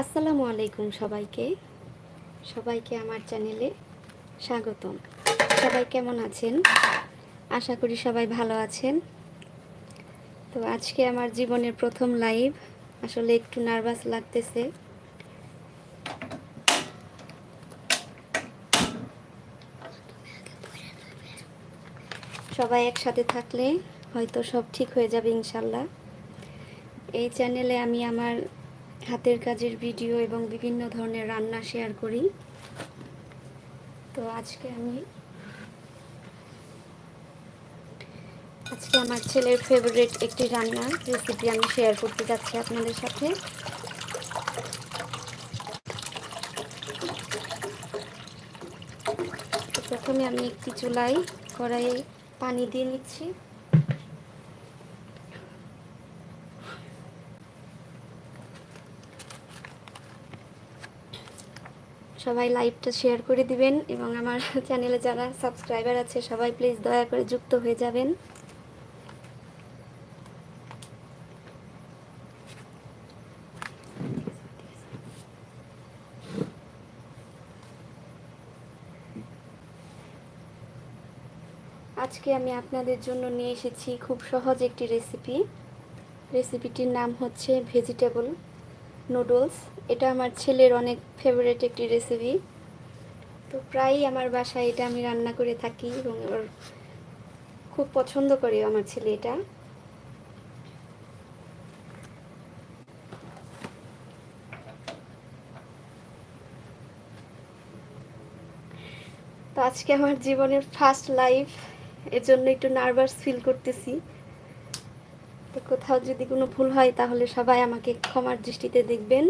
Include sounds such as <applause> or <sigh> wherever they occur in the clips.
আসসালামু আলাইকুম সবাইকে। সবাইকে আমার চ্যানেলে স্বাগতম। সবাই কেমন আছেন? আশা করি সবাই ভালো আছেন। তো আজকে আমার জীবনের প্রথম লাইভ। আসলে একটু নার্ভাস লাগতেছে। সবাই একসাথে থাকলে হয়তো সব ঠিক হয়ে যাবে ইনশাল্লাহ। এই চ্যানেলে আমি আমার হাতের কাজের ভিডিও এবং বিভিন্ন ধরনের রান্না শেয়ার করি। তো আজকে আমি, আজকে আমার ছেলের ফেভারিট একটি রান্না রেসিপি আমি শেয়ার করতে যাচ্ছি আপনাদের সাথে। প্রথমে আমি একটি চুলাই কড়াইয়ে পানি দিয়ে নিচ্ছি। সবাই লাইভটা শেয়ার করে দিবেন এবং আমার <laughs> চ্যানেলে যারা সাবস্ক্রাইবার আছে, সবাই প্লিজ দয়া করে যুক্ত হয়ে যাবেন। আজকে আমি আপনাদের জন্য নিয়ে এসেছি খুব সহজ একটি রেসিপি রেসিপিটির নাম হচ্ছে ভেজিটেবল নুডলস এটা আমার ছেলের অনেক ফেভারিট একটি রেসিপি তো প্রায়ই আমার বাসায় এটা আমি রান্না করে থাকি এবং ওর খুব পছন্দ করে আমার ছেলে এটা। তো আজকে আমার জীবনের ফার্স্ট লাইফ এর জন্য একটু নার্ভাস ফিল করতেছি। তো কোথাও যদি কোনো ভুল হয় তাহলে সবাই আমাকে ক্ষমার দৃষ্টিতে দেখবেন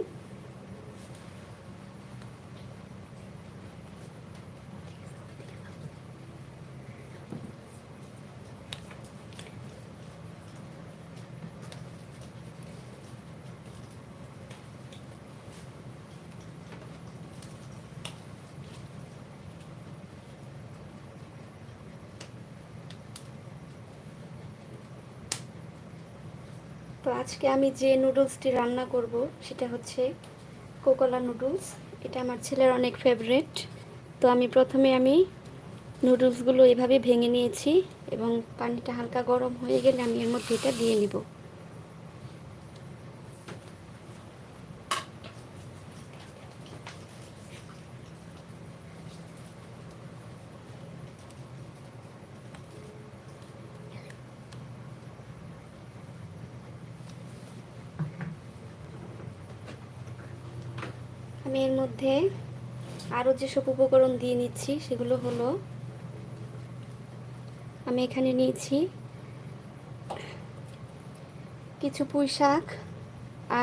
তো আজকে আমি যে নুডলসটি রান্না করব, সেটা হচ্ছে কোকোলা নুডলস এটা আমার ছেলের অনেক ফেভারেট তো আমি প্রথমে আমি নুডলসগুলো এভাবে ভেঙে নিয়েছি এবং পানিটা হালকা গরম হয়ে গেলে আমি এর মধ্যে এটা দিয়ে নিব। আমি এর মধ্যে আরও যেসব উপকরণ দিয়ে নিচ্ছি, সেগুলো হলো আমি এখানে নিয়েছি কিছু পুঁই শাক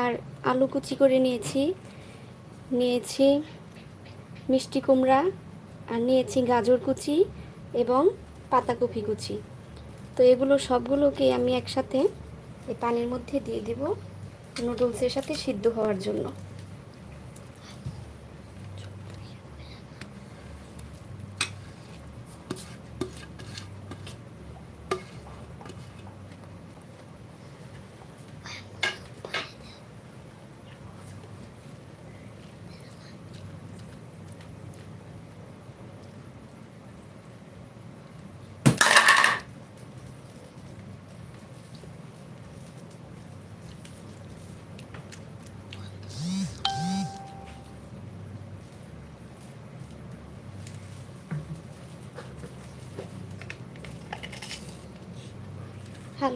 আর আলু কুচি করে নিয়েছি। নিয়েছি মিষ্টি কুমড়া আর নিয়েছি গাজর কুচি এবং পাতাকপি কুচি। তো এগুলো সবগুলোকে আমি একসাথে এই পানির মধ্যে দিয়ে দেব নুডলসের সাথে সিদ্ধ হওয়ার জন্য।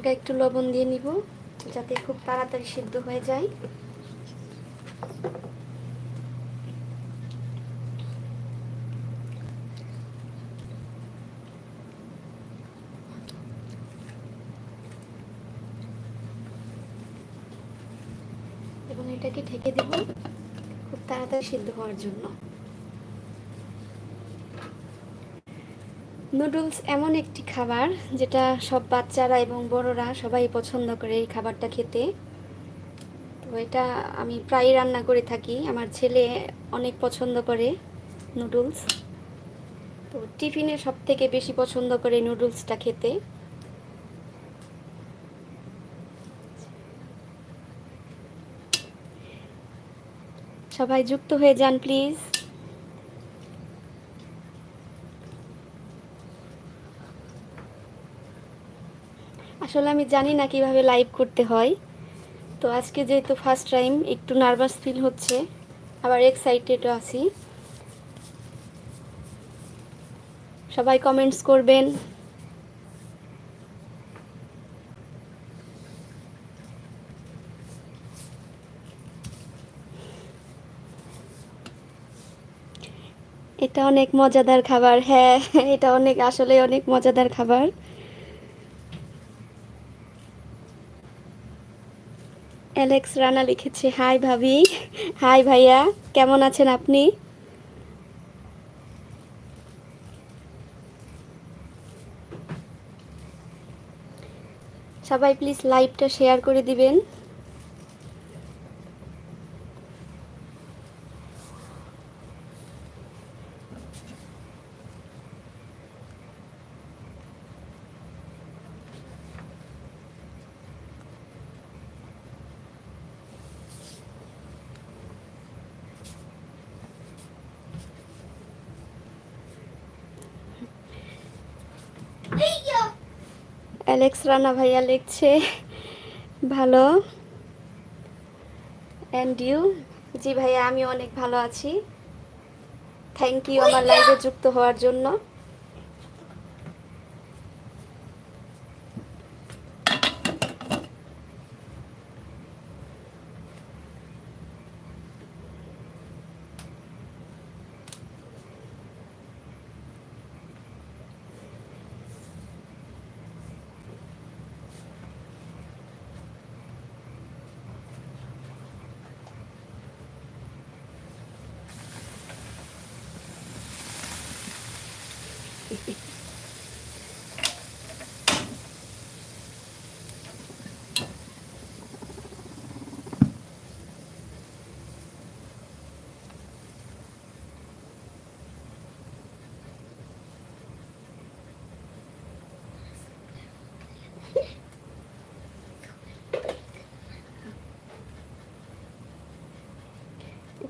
হালকা একটু লবণ দিয়ে নিব, যাতে খুব তাড়াতাড়ি সিদ্ধ হয়ে যায়। এবং এটাকে ঢেকে দেব খুব তাড়াতাড়ি সিদ্ধ হওয়ার জন্য। নুডলস এমন একটি খাবার যেটা সব বাচ্চারা এবং বড়রা সবাই পছন্দ করে এই খাবারটা খেতে। তো এটা আমি প্রায় রান্না করে থাকি। আমার ছেলে অনেক পছন্দ করে নুডলস। তো টিফিনে সব থেকে বেশি পছন্দ করে নুডলসটা খেতে। সবাই যুক্ত হয়ে যান, প্লিজ। আসলে আমি জানি না কীভাবে লাইভ করতে হয়। তো আজকে যেহেতু ফার্স্ট টাইম একটু নার্ভাস ফিল হচ্ছে। আবার এক্সাইটেডও আছি। সবাই কমেন্টস করবেন। এটা অনেক মজাদার খাবার হ্যাঁ এটা অনেক, আসলে অনেক মজাদার খাবার। অ্যালেক্স রানা লিখেছে হাই ভাবি। হাই ভাইয়া, কেমন আছেন আপনি? সবাই প্লিজ লাইভটা শেয়ার করে দিবেন। অ্যালেক্স রানা ভাইয়া লিখছে ভালো। অ্যান্ড ইউ জি ভাইয়া আমি অনেক ভালো আছি। থ্যাংক ইউ আমার লাইভে যুক্ত হওয়ার জন্য।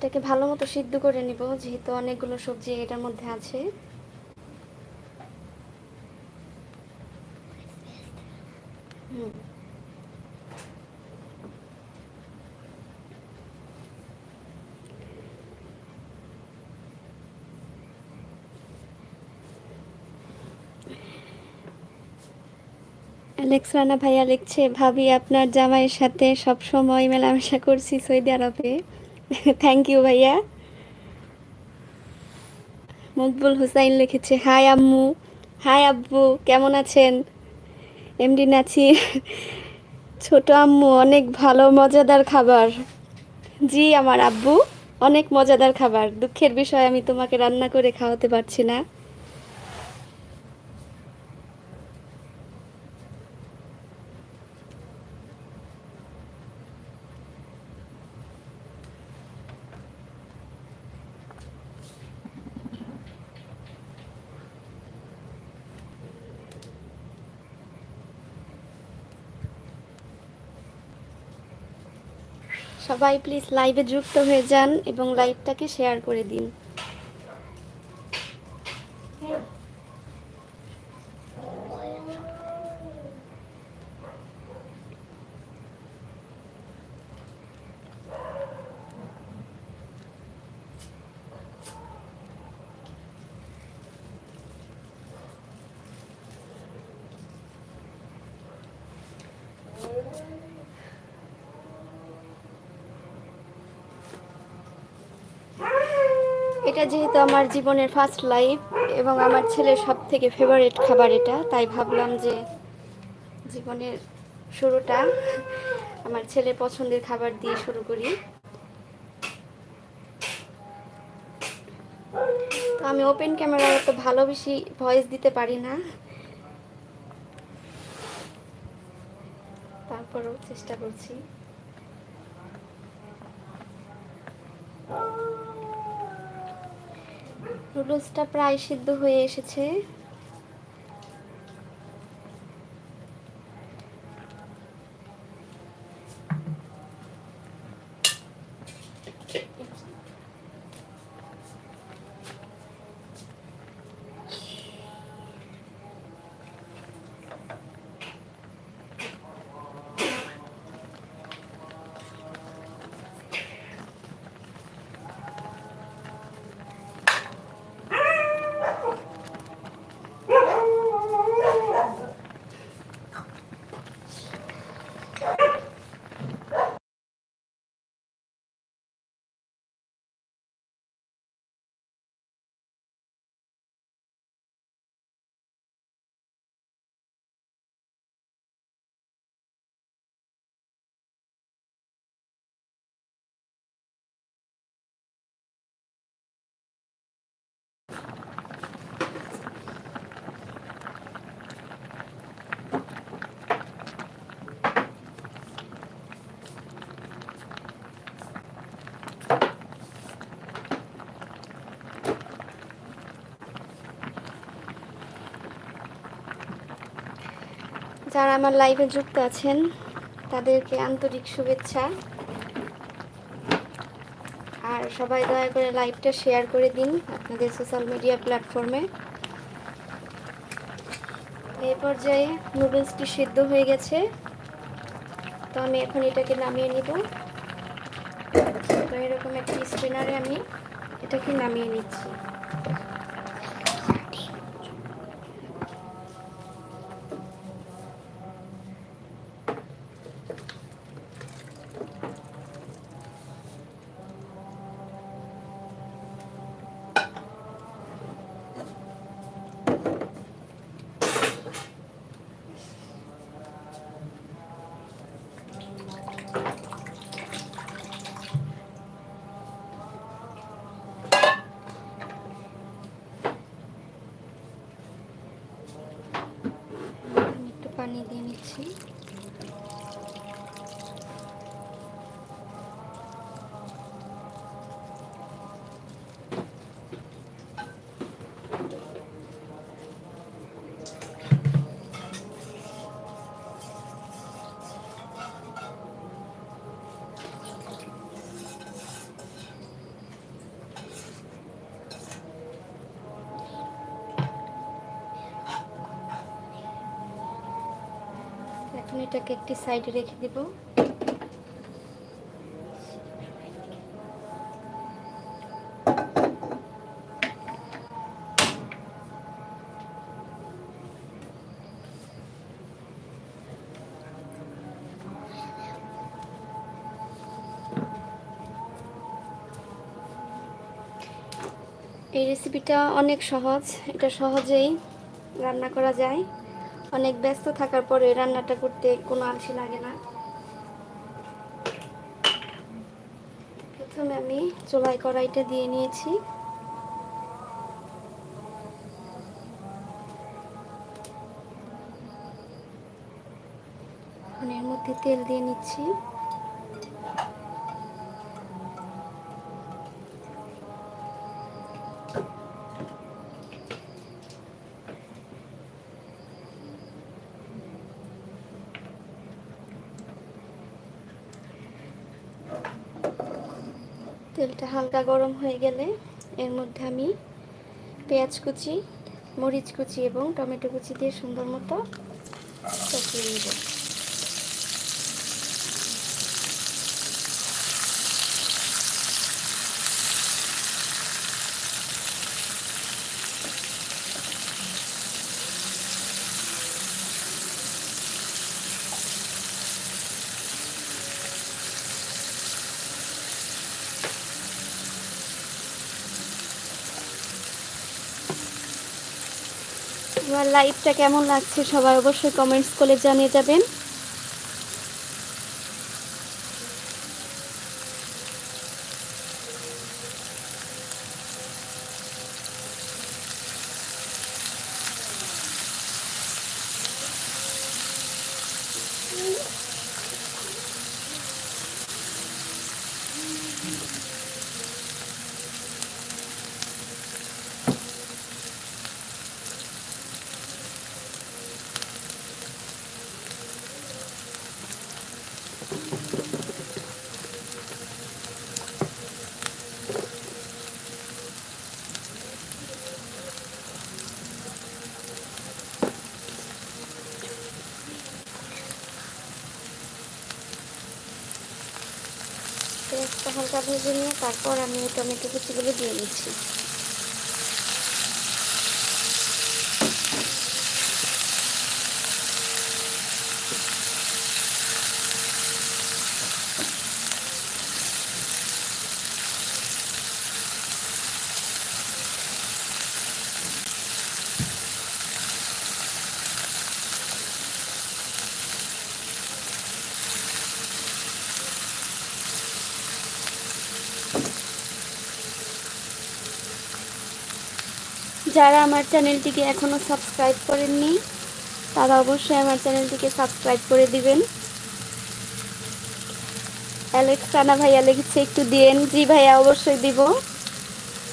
এটাকে ভালো মতো সিদ্ধ করে নিব, যেহেতু অনেকগুলো সবজি এটার মধ্যে আছে। হুম। রানা ভাইয়া লিখছে, ভাবি, আপনার জামাইয়ের সাথে সব সময় মেলামেশা করছি সৌদি আরবে। থ্যাংক ইউ ভাইয়া। মকবুল হুসাইন লিখেছে, হাই আম্মু, হাই আব্বু, কেমন আছেন? এমডি নাচি ছোট আম্মু, অনেক ভালো, মজাদার খাবার। জি, আমার আব্বু, অনেক মজাদার খাবার। দুঃখের বিষয়, আমি তোমাকে রান্না করে খাওয়াতে পারছি না। সবাই প্লিজ লাইভে যুক্ত হয়ে যান এবং লাইভটাকে শেয়ার করে দিন। এটা যেহেতু আমার জীবনের ফার্স্ট লাইফ এবং আমার ছেলের সব থেকে ফেভারিট খাবার এটা, তাই ভাবলাম যে জীবনের শুরুটা আমার ছেলের পছন্দের খাবার দিয়ে শুরু করি। তো আমি ওপেন ক্যামেরায় এত ভালো বেশি ভয়েস দিতে পারি না। তারপরও চেষ্টা করছি। নুডলসটা প্রায় সিদ্ধ হয়ে এসেছে। যারা আমার লাইভে যুক্ত আছেন, তাদেরকে আন্তরিক শুভেচ্ছা। আর সবাই দয়া করে লাইভটা শেয়ার করে দিন আপনাদের সোশ্যাল মিডিয়া প্ল্যাটফর্মে। এই পর্যায়ে নুডলসটি সিদ্ধ হয়ে গেছে। তো আমি এখন এটাকে নামিয়ে নিব। তো এরকম একটি স্পিনারে আমি এটাকে নামিয়ে নিচ্ছি। দিয়ে এটাকে একটি সাইডে রেখে দিব। এই রেসিপিটা অনেক সহজ এটা সহজেই রান্না করা যায়। অনেক ব্যস্ত থাকার পরে রান্নাটা করতে কোনো আলসি লাগে না। প্রথমে আমি চোলাই কড়াইটা দিয়ে নিয়েছি। মধ্যে তেল দিয়ে নিচ্ছি। হালকা গরম হয়ে গেলে এর মধ্যে আমি পেঁয়াজ কুচি, মরিচ কুচি এবং টমেটো কুচি দিয়ে সুন্দর মতো চকিয়ে নেব। লাইভটা কেমন লাগছে সবাই অবশ্যই কমেন্টস করে জানিয়ে যাবেন পেঁয়াজটা হালকা ভেজে নিয়ে তারপর আমি টমেটো কুচিগুলো দিয়ে নিচ্ছি যারা আমার চ্যানেলটিকে এখনও সাবস্ক্রাইব করেননি, তারা অবশ্যই আমার চ্যানেলটিকে সাবস্ক্রাইব করে দিবেন। অ্যালেক্স রানা ভাইয়া লিখছে, একটু দিয়েন। জি ভাইয়া, অবশ্যই দিব।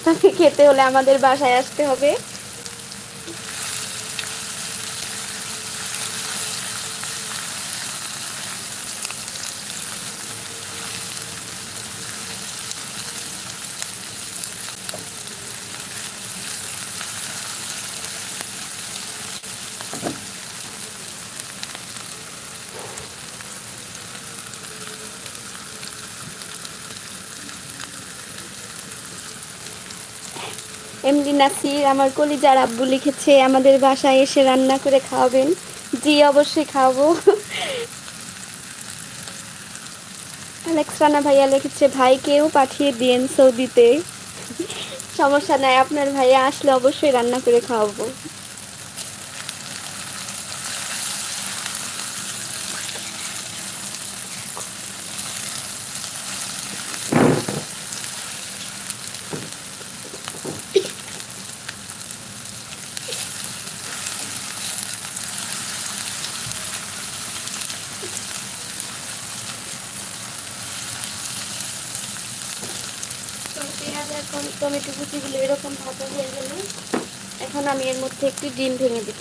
তাকে খেতে হলে আমাদের বাসায় আসতে হবে। এমডি নাসির, আমার কলিজার আব্বু লিখেছে, আমাদের বাসায় এসে রান্না করে খাওয়াবেন। জি, অবশ্যই খাওয়াবো। অ্যালেক্স রানা ভাইয়া লিখেছে ভাইকেও পাঠিয়ে দিয়েন সৌদিতে। সমস্যা নাই, আপনার ভাইয়া আসলে অবশ্যই রান্না করে খাওয়াবো তো পেঁয়াজ এখন টমেটো কুচিগুলো এরকম ভাজা হয়ে গেলে এখন আমি এর মধ্যে একটি ডিম ভেঙে দিব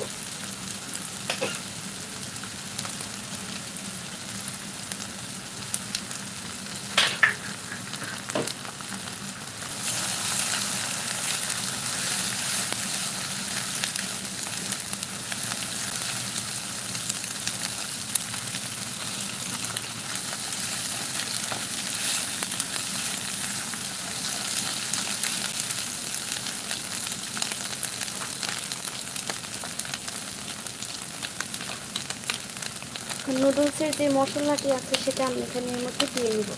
নুডলসের যে মশলাটি আছে সেটা আমি এখানে এর মধ্যে দিয়ে নিব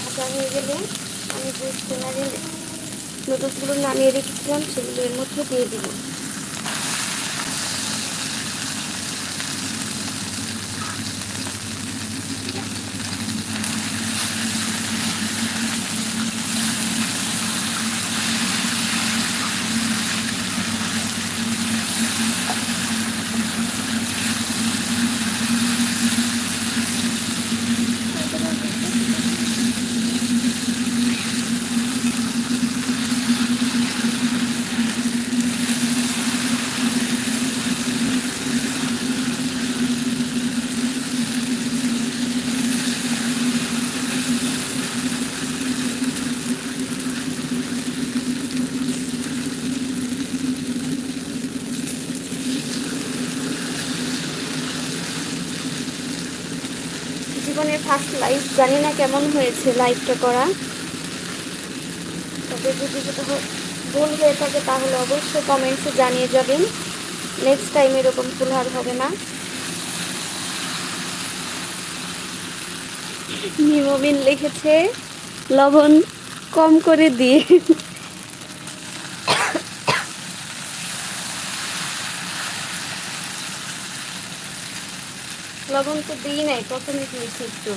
ভাজা হয়ে গেলে আমি যে স্টেনারে নুডলসগুলো নামিয়ে রেখেছিলাম সেগুলো এর মধ্যে দিয়ে দিব জীবনের ফার্স্ট লাইভ জানি না কেমন হয়েছে লাইভটা করা। তবে যদি ভুল হয়ে থাকে তাহলে অবশ্যই কমেন্টসে জানিয়ে যাবেন। নেক্সট টাইম এরকম ভুল আর হবে না। নিমবিন লিখেছে, লবণ কম করে দিয়ে। লবণ তো দিই নাই, প্রথমে দিয়েছি একটু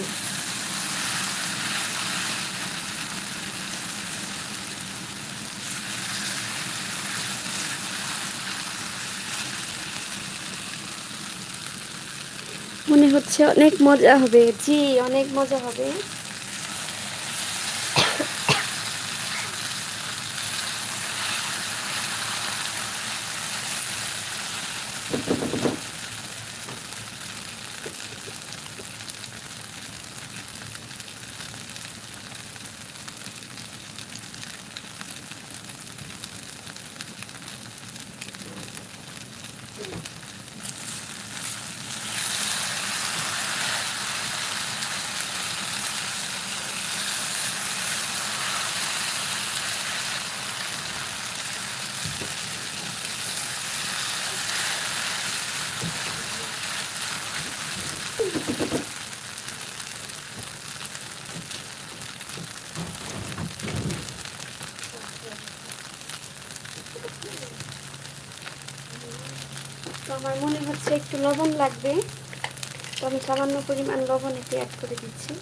মনে হচ্ছে অনেক মজা হবে। জি অনেক মজা হবে। আমার মনে হচ্ছে একটু লবণ লাগবে তো আমি সামান্য পরিমাণ লবণ এটি অ্যাড করে দিচ্ছি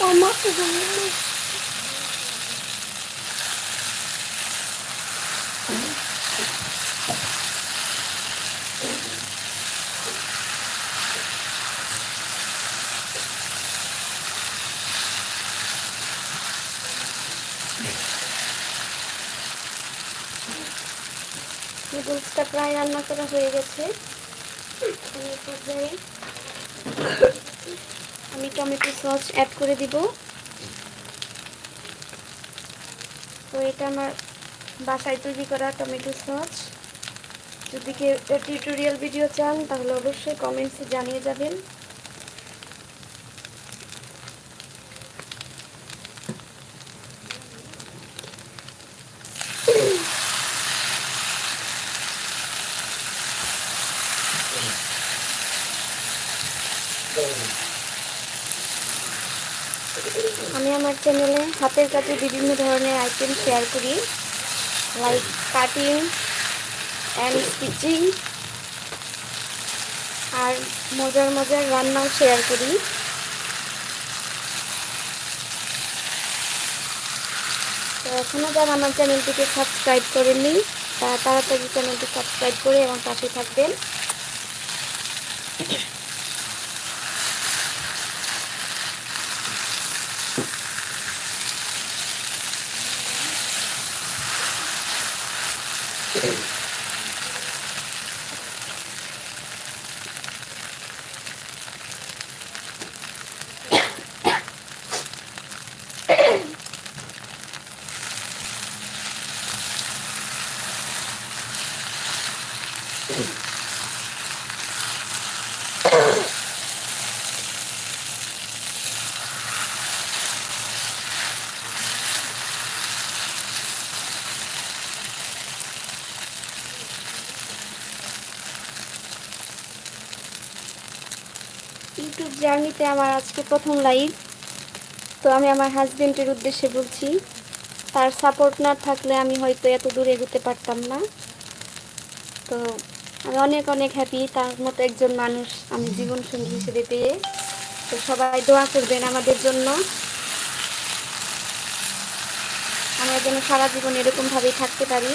Oh, my God. হয়ে গেছে। আমি টমেটো সস অ্যাড করে দিব। তো এটা আমার বাসায় তৈরি করা টমেটো সস। যদি কেউ টিউটোরিয়াল ভিডিও চান, তাহলে অবশ্যই কমেন্টসে জানিয়ে যাবেন আমি আমার চ্যানেলে হাতের কাছে বিভিন্ন ধরনের আইটেম শেয়ার করি লাইক কাটিং অ্যান্ড স্টিচিং আর মজার মজার রান্নাও শেয়ার করি। তো এখনও যারা আমার চ্যানেলটিকে সাবস্ক্রাইব করেননি, তারা তাড়াতাড়ি চ্যানেলটি সাবস্ক্রাইব করে এবং পাশে থাকবেন। জার্নিতে আমার আজকে প্রথম লাইভ তো আমি আমার হাজবেন্ডের উদ্দেশ্যে বলছি, তার সাপোর্ট না থাকলে আমি হয়তো এত দূরে এগোতে পারতাম না। তো আমি অনেক অনেক হ্যাপি তার মতো একজন মানুষ আমি জীবনসঙ্গী হিসেবে পেয়ে। তো সবাই দোয়া করবেন আমাদের জন্য। আমরা যেন সারা জীবন এরকমভাবেই থাকতে পারি।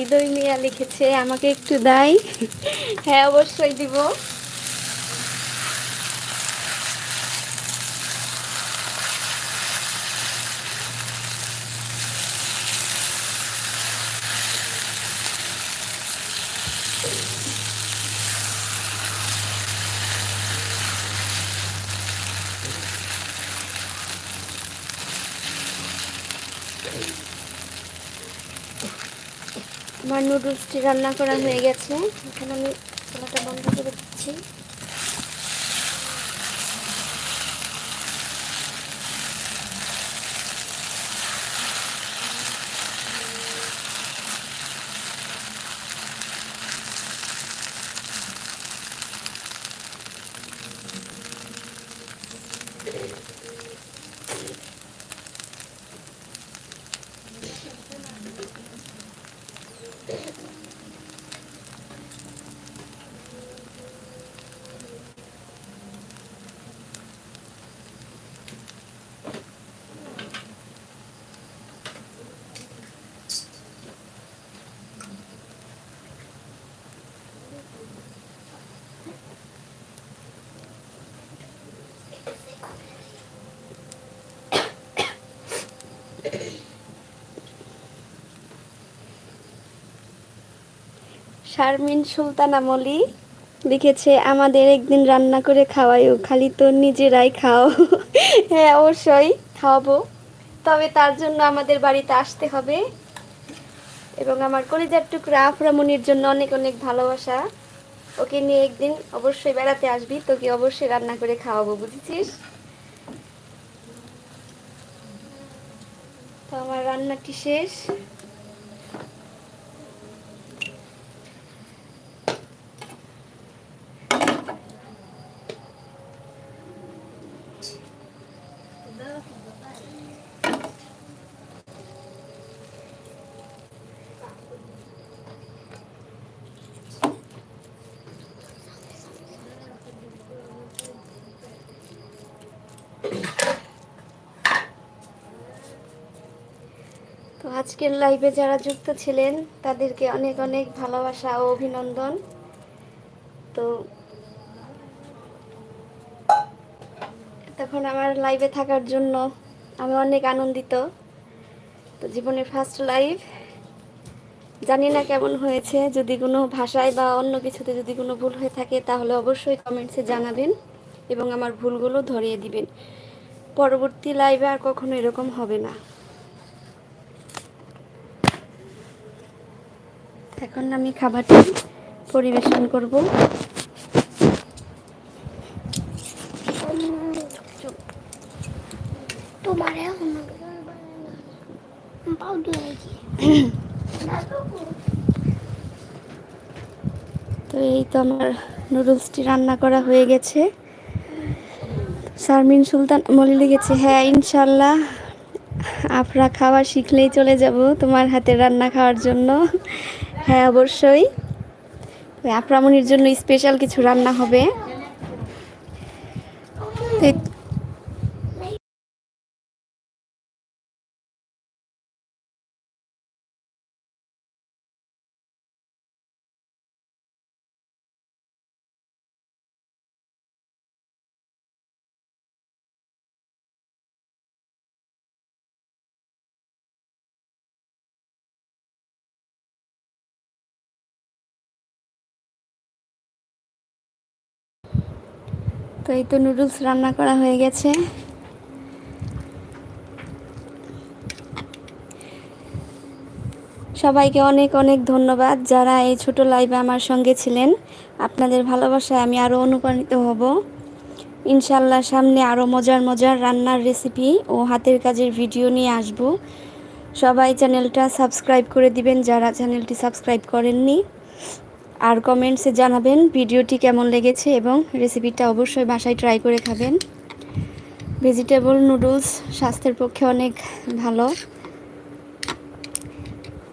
হৃদয় মিয়া লিখেছে আমাকে একটু দাই। হ্যাঁ অবশ্যই দিব আমার নুডলসটি রান্না করা হয়ে গেছে। এখন আমি চুলাটা বন্ধ করে দিচ্ছি। শারমিন সুলতান মলি লিখেছে, আমাদের একদিন রান্না করে খাওয়াইও খালি তো নিজেরাই খাও। <laughs> হ্যাঁ অবশ্যই খাওয়াবো। তবে তার জন্য আমাদের বাড়িতে আসতে হবে এবং আমার কলিজার টুকরা আফরামনির জন্য অনেক অনেক ভালোবাসা। ওকে নিয়ে একদিন অবশ্যই বেড়াতে আসবি, তোকে অবশ্যই রান্না করে খাওয়াবো, বুঝেছিস? তো আমার রান্নাটি শেষ। আজকের লাইভে যারা যুক্ত ছিলেন, তাদেরকে অনেক অনেক ভালোবাসা ও অভিনন্দন। তো তখন আমার লাইভে থাকার জন্য আমি অনেক আনন্দিত। তো জীবনের ফার্স্ট লাইভ জানি না কেমন হয়েছে, যদি কোনো ভাষায় বা অন্য কিছুতে যদি কোনো ভুল হয়ে থাকে, তাহলে অবশ্যই কমেন্টসে জানাবেন এবং আমার ভুলগুলো ধরিয়ে দিবেন। পরবর্তী লাইভে আর কখনো এরকম হবে না। এখন আমি খাবারটি পরিবেশন করব। তো এই তো আমার নুডলসটি রান্না করা হয়ে গেছে। শারমিন সুলতান মলি লেগেছে হ্যাঁ ইনশাল্লাহ। আপনারা খাওয়া শিখলেই চলে যাব তোমার হাতে রান্না খাওয়ার জন্য। হ্যাঁ অবশ্যই। ওই আপ্রামনির জন্য স্পেশাল কিছু রান্না হবে। তো এই তো নুডলস রান্না করা হয়ে গেছে। সবাইকে অনেক অনেক ধন্যবাদ যারা এই ছোট লাইভে আমার সঙ্গে ছিলেন। আপনাদের ভালোবাসায় আমি আরও অনুপ্রাণিত হব। ইনশাল্লাহ সামনে আরও মজার মজার রান্নার রেসিপি ও হাতের কাজের ভিডিও নিয়ে আসব। সবাই চ্যানেলটা সাবস্ক্রাইব করে দিবেন যারা চ্যানেলটি সাবস্ক্রাইব করেননি। আর কমেন্টসে জানাবেন ভিডিওটি কেমন লেগেছে এবং রেসিপিটা অবশ্যই বাসায় ট্রাই করে খাবেন। ভেজিটেবল নুডলস স্বাস্থ্যের পক্ষে অনেক ভালো।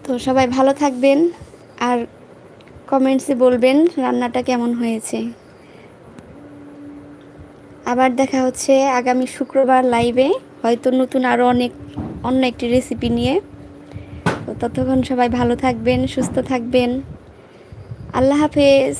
তো সবাই ভালো থাকবেন আর কমেন্টসে বলবেন রান্নাটা কেমন হয়েছে। আবার দেখা হচ্ছে আগামী শুক্রবার লাইভে হয়তো নতুন আরও অনেক, অন্য একটি রেসিপি নিয়ে। তো ততক্ষণ সবাই ভালো থাকবেন, সুস্থ থাকবেন। আল্লাহ হাফেজ।